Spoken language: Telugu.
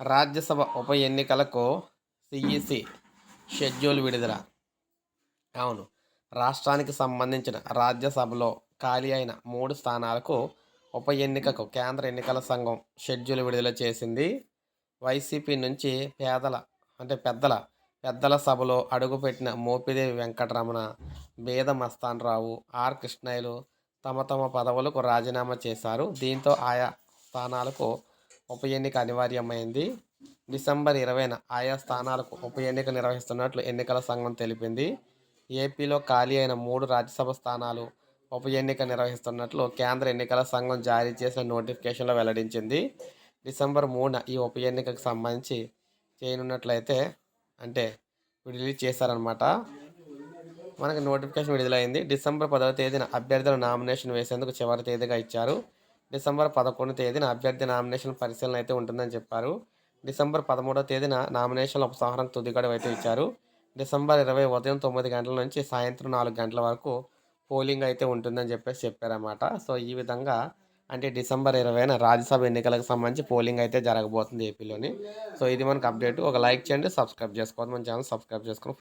రాజ్యసభ ఉప ఎన్నికలకు సిఈసి షెడ్యూల్ విడుదల. అవును రాష్ట్రానికి సంబంధించిన రాజ్యసభలో ఖాళీ అయిన మూడు స్థానాలకు ఉప ఎన్నికకు కేంద్ర ఎన్నికల సంఘం షెడ్యూల్ విడుదల చేసింది. వైసీపీ నుంచి పేదల అంటే పెద్దల పెద్దల సభలో అడుగుపెట్టిన మోపిదేవి వెంకటరమణ బేద మస్తాన్రావు ఆర్ కృష్ణయ్యలు తమ తమ పదవులకు రాజీనామా చేశారు. దీంతో ఆయా స్థానాలకు ఉప ఎన్నిక అనివార్యమైంది. డిసెంబర్ ఇరవైన ఆయా స్థానాలకు ఉప ఎన్నిక నిర్వహిస్తున్నట్లు ఎన్నికల సంఘం తెలిపింది. ఏపీలో ఖాళీ అయిన మూడు రాజ్యసభ స్థానాలు ఉప ఎన్నిక నిర్వహిస్తున్నట్లు కేంద్ర ఎన్నికల సంఘం జారీ చేసిన నోటిఫికేషన్లో వెల్లడించింది. డిసెంబర్ మూడున ఈ ఉప ఎన్నికకు సంబంధించి చేయనున్నట్లయితే అంటే రిలీజ్ చేశారనమాట మనకి నోటిఫికేషన్ విడుదలైంది. డిసెంబర్ పదవ తేదీన అభ్యర్థుల నామినేషన్ వేసేందుకు చివరి తేదీగా ఇచ్చారు. డిసెంబర్ పదకొండు తేదీన అభ్యర్థి నామినేషన్ పరిశీలన అయితే ఉంటుందని చెప్పారు. డిసెంబర్ పదమూడవ తేదీన నామినేషన్ల ఉపసంహరణ తుది గడువు అయితే ఇచ్చారు. డిసెంబర్ ఇరవై ఉదయం తొమ్మిది గంటల నుంచి సాయంత్రం నాలుగు గంటల వరకు పోలింగ్ అయితే ఉంటుందని చెప్పేసి చెప్పారన్నమాట. సో ఈ విధంగా అంటే డిసెంబర్ ఇరవైన రాజ్యసభ ఎన్నికలకు సంబంధించి పోలింగ్ అయితే జరగబోతుంది ఏపీలోని. సో ఇది మనకు అప్డేట్. ఒక లైక్ చేయండి సబ్స్క్రైబ్ చేసుకోవద్దు. మన ఛానల్ సబ్స్క్రైబ్ చేసుకోండి